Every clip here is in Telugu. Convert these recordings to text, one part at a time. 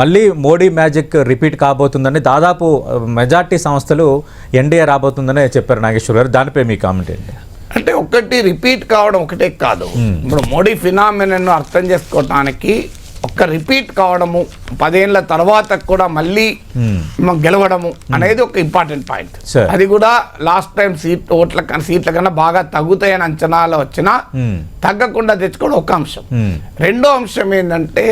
మళ్ళీ మోడీ మ్యాజిక్ రిపీట్ కాబోతుందని దాదాపు మెజార్టీ సంస్థలు ఎన్డీఏ రాబోతుందని చెప్పారు నాగేశ్వర్ గారు. దానిపై మీ కామెంట్ ఏంటి? అంటే ఒకటి రిపీట్ కావడం ఒకటే కాదు. ఇప్పుడు మోడీ ఫినామినన్ అర్థం చేసుకోవటానికి ఒక్క రిపీట్ కావడము పదేళ్ళ తర్వాత కూడా మళ్ళీ మనం గెలవడము అనేది ఒక ఇంపార్టెంట్ పాయింట్. అది కూడా లాస్ట్ టైం సీట్ ఓట్ల కన్నా సీట్ల కన్నా బాగా తగ్గుతాయని అంచనాలు వచ్చినా Hmm. తగ్గకుండా తెచ్చుకోవడం ఒక అంశం. Hmm. రెండో అంశం ఏంటంటే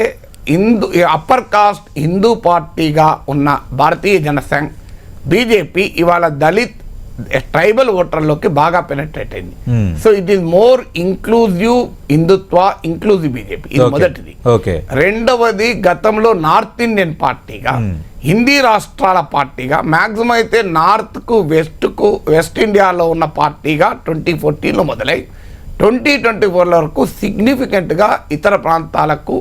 హిందూ అప్పర్ కాస్ట్ హిందూ పార్టీగా ఉన్న భారతీయ జనసంఘ్ బీజేపీ ఇవాళ దళిత్ ట్రైబల్ ఓటర్లోకి బాగా పెనట్రేట్ అయింది. Hmm. So it is more inclusive Hindutva inclusive BJP. ఇది. మొదటిది. రెండవది గతంలో నార్త్ ఇండియన్ పార్టీగా హిందీ రాష్ట్రాల పార్టీగా మ్యాక్సిమం అయితే నార్త్కు వెస్ట్కు వెస్ట్ ఇండియాలో ఉన్న పార్టీగా ట్వంటీ ఫోర్టీన్లో మొదలై ట్వంటీ ట్వంటీ ఫోర్ వరకు సిగ్నిఫికెంట్గా ఇతర ప్రాంతాలకు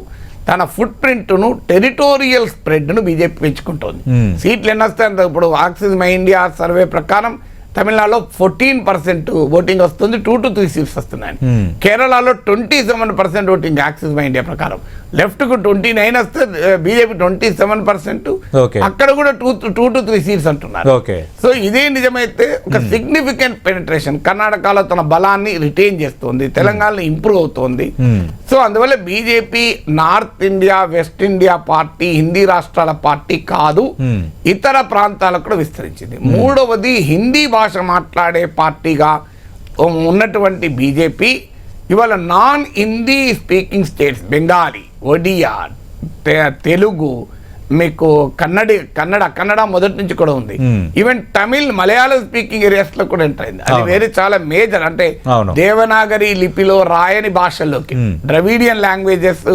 తన ఫుట్ ప్రింట్ను టెరిటోరియల్ స్ప్రెడ్ను బీజేపీ పెంచుకుంటోంది. Hmm. సీట్లు ఎన్ని వస్తాయి ఇప్పుడు ఆక్సిస్ మై ఇండియా సర్వే ప్రకారం తమిళనాడులో ఫోర్టీన్ పర్సెంట్ ఓటింగ్ వస్తుంది టూ టు త్రీ సీట్స్ వస్తున్నాయి Hmm. కేరళలో twenty seven percent voting axis my India ప్రకారం లెఫ్ట్కు ట్వంటీ నైన్ వస్తే బీజేపీ ట్వంటీ సెవెన్ పర్సెంట్. అక్కడ కూడా two two to three seats అంటున్నారు. ఓకే సో ఇదే నిజమైతే ఒక సిగ్నిఫికెంట్ పెనిట్రేషన్ కర్ణాటకలో తన బలాన్ని రిటైన్ చేస్తుంది తెలంగాణలో ఇంప్రూవ్ అవుతోంది. Hmm. సో అందువల్ల BJP north India west India party Hindi రాష్ట్రాల పార్టీ కాదు Hmm. ఇతర ప్రాంతాలకు కూడా విస్తరించింది మూడవది హిందీ భాష మాట్లాడే పార్టీగా ఉన్నటువంటి బీజేపీ ఇవాళ non Hindi speaking states Bengali Odia Telugu మీకు కన్నడి కన్నడ కన్నడ మొదటి నుంచి కూడా ఉంది. ఈవెన్ తమిళ్ మలయాళం స్పీకింగ్ ఏరియాస్లో కూడా ఎంటర్ అయింది అది. వేరే చాలా మేజర్ అంటే. దేవనాగరి లిపిలో రాయని భాషల్లోకి. ద్రవిడియన్ లాంగ్వేజెస్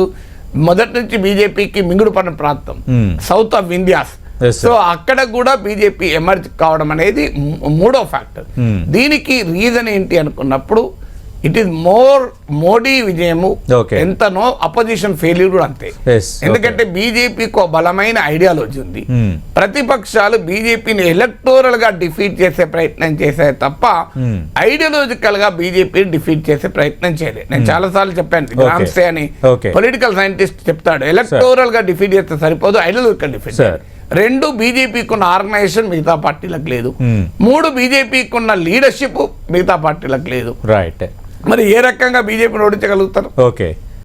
మొదటి నుంచి బీజేపీకి మింగుడు పడిన ప్రాంతం. South of India's. సో అక్కడ కూడా బీజేపీ ఎమర్జ్ కావడం అనేది మూడో ఫ్యాక్టర్. దీనికి రీజన్ ఏంటి అనుకున్నప్పుడు ఇట్ ఈస్ మోర్ మోడీ విజయము. ఎంతనో అపోజిషన్ ఫెయిల్యూర్ అంతే ఎందుకంటే బీజేపీకి బలమైన ఐడియాలజీ ఉంది Hmm. ప్రతిపక్షాలు బీజేపీని ఎలక్టోరల్గా డిఫీట్ చేసే ప్రయత్నం చేశాయి తప్ప Hmm. ఐడియాలజికల్గా బీజేపీని డిఫీట్ చేసే ప్రయత్నం చేయలేదు నేను చాలా సార్లు చెప్పాను. గ్రామ్సే అని. పొలిటికల్ సైంటిస్ట్ చెప్తాడు ఎలక్టోరల్గా డిఫీట్ చేస్తే సరిపోదు ఐడియాలజికల్ డిఫీట్. రెండు బీజేపీకి ఉన్న ఆర్గనైజేషన్ మిగతా పార్టీలకు లేదు Hmm. మూడు బీజేపీకి ఉన్న లీడర్షిప్ మిగతా పార్టీలకు లేదు రైట్ మరి ఏ రకంగా బీజేపీని ఓడించగలుగుతారు? ఓకే.